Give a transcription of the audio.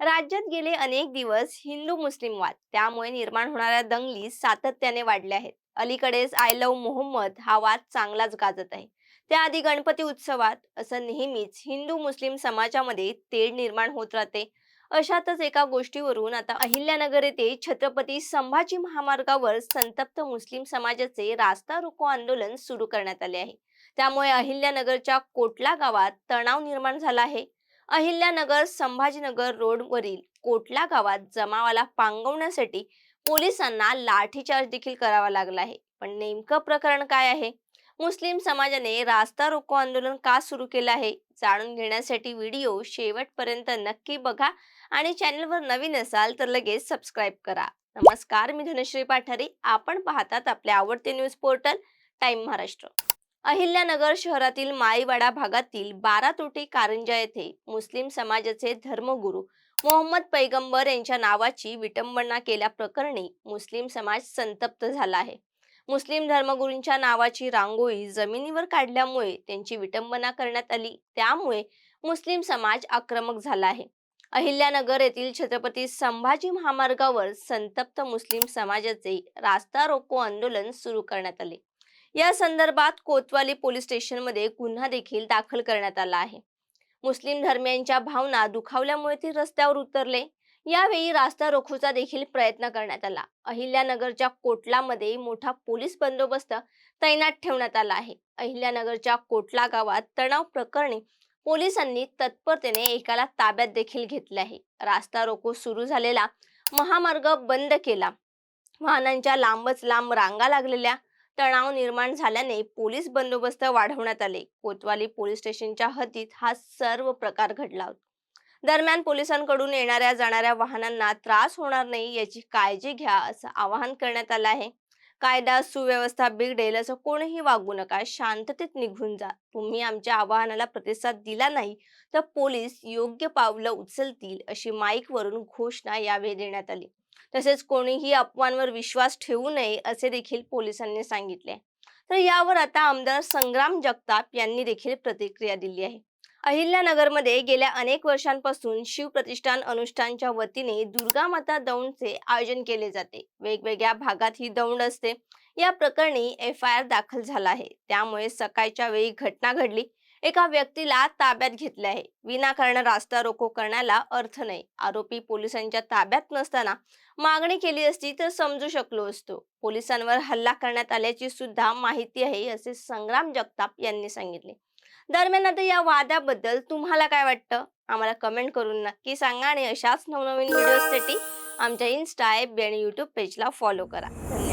राज्यात गेले अनेक दिवस हिंदू मुस्लिम वाद. त्यामुळे निर्माण होणाऱ्या दंगली सातत्याने वाढल्या आहेत. अलीकडेच आय लव्ह मोहम्मद हा वाद चांगलाच गाजत आहे. त्याआधी गणपती उत्सवात असं नेहमीच हिंदू मुस्लिम समाजामध्ये तेढ निर्माण होत राहते. अशातच एका गोष्टीवरून आता अहिल्यानगर येथे छत्रपती संभाजी महामार्गावर संतप्त मुस्लिम समाजाचे रास्ता रोको आंदोलन सुरू करण्यात आले आहे. त्यामुळे अहिल्यानगरच्या कोटला गावात तणाव निर्माण झाला आहे. अहिल्यानगर संभाजीनगर रोडवरील कोटला गावात जमावाला पांगवण्यासाठी पोलिसांना लाठीचार्ज देखील करावा लागला आहे. पण नेमकं प्रकरण काय आहे? मुस्लिम समाजाने रास्ता रोको आंदोलन का सुरू केलं आहे? जाणून घेण्यासाठी व्हिडिओ शेवटपर्यंत नक्की बघा आणि चॅनलवर नवीन असाल तर लगेच सबस्क्राईब करा. नमस्कार मी धनश्री पाठारी. आपण पाहतात आपले आवडते news portal time Maharashtra. Ahilyanagar शहरातील माळीवाडा भागातील बारातोटी कारंजा येथे मुस्लिम समाजाचे धर्मगुरू मोहम्मद पैगंबर यांच्या नावाची विटंबना केल्याप्रकरणी मुस्लिम समाज संतप्त झाला आहे. मुस्लिम धर्मगुरूंच्या नावाची रांगोळी जमिनीवर काढल्यामुळे त्यांची विटंबना करण्यात आली. त्यामुळे मुस्लिम समाज आक्रमक झाला आहे. अहिल्यानगर येथील छत्रपती संभाजी महामार्गावर संतप्त मुस्लिम समाजाचे रास्ता रोको आंदोलन सुरू करण्यात आले. या संदर्भात कोतवाली पोलीस स्टेशनमध्ये गुन्हा देखील दाखल करण्यात आला आहे. मुस्लिम धर्मियांच्या भावना दुखावल्यामुळे ते रस्त्यावर उतरले. यावेळी रास्ता रोखूचा देखील प्रयत्न करण्यात आला. अहिल्यानगरच्या कोटलामध्ये मोठा पोलीस बंदोबस्त तैनात ठेवण्यात आला आहे. अहिल्यानगरच्या कोटला गावात तणाव प्रकरणी पोलिसांनी तत्परतेने एकाला ताब्यात देखील घेतले आहे. रास्ता रोको सुरू झालेला महामार्ग बंद केला. वाहनांच्या लांबच लांब रांगा लागलेल्या तणाव निर्माण झाल्याने पोलीस बंदोबस्त वाढवण्यात आले. कोतवाली पोलीस स्टेशनच्या हद्दीत हा सर्व प्रकार घडला. दरम्यान पोलिसांकडून येणाऱ्या जाणाऱ्या वाहनांना त्रास होणार नाही याची काळजी घ्या असं आवाहन करण्यात आलं आहे. कायदा सुव्यवस्था बिघडेल असं कोणीही वागू नका. शांततेत निघून जा. तुम्ही आमच्या आवाहनाला प्रतिसाद दिला नाही तर पोलीस योग्य पावलं उचलतील अशी माईकवरून घोषणा यावेळी देण्यात आली. तसेच कोणीही अफवांवर विश्वास ठेवू नये असे देखील पोलिसांनी सांगितले. तर यावर आता आमदार संग्राम जगताप यांनी देखील प्रतिक्रिया दिली आहे. अहिल्यानगरमध्ये गेल्या अनेक वर्षांपासून शिवप्रतिष्ठान अनुष्ठानच्या वतीने दुर्गा माता दौंडचे आयोजन केले जाते. वेगवेगळ्या भागात ही दौंड असते. या प्रकरणी एफ आय आर दाखल झाला आहे. त्यामुळे सकाळच्या वेळी घटना घडली. एका व्यक्तीला ताब्यात घेतले आहे. विनाकारण रास्ता रोको करण्याला अर्थ नाही. आरोपी पोलिसांच्या ताब्यात नसताना मागणी केली असती तर समजू शकलो असतो. पोलिसांवर हल्ला करण्यात आल्याची सुद्धा माहिती आहे असे संग्राम जगताप यांनी सांगितले. दरम्यान आता या वादाबद्दल तुम्हाला काय वाटतं? आम्हाला कमेंट करून नक्की सांगा आणि अशाच नवनवीन व्हिडिओसाठी आमच्या इन्स्टा ॲप आणि यूट्यूब पेजला फॉलो करा. धन्यवाद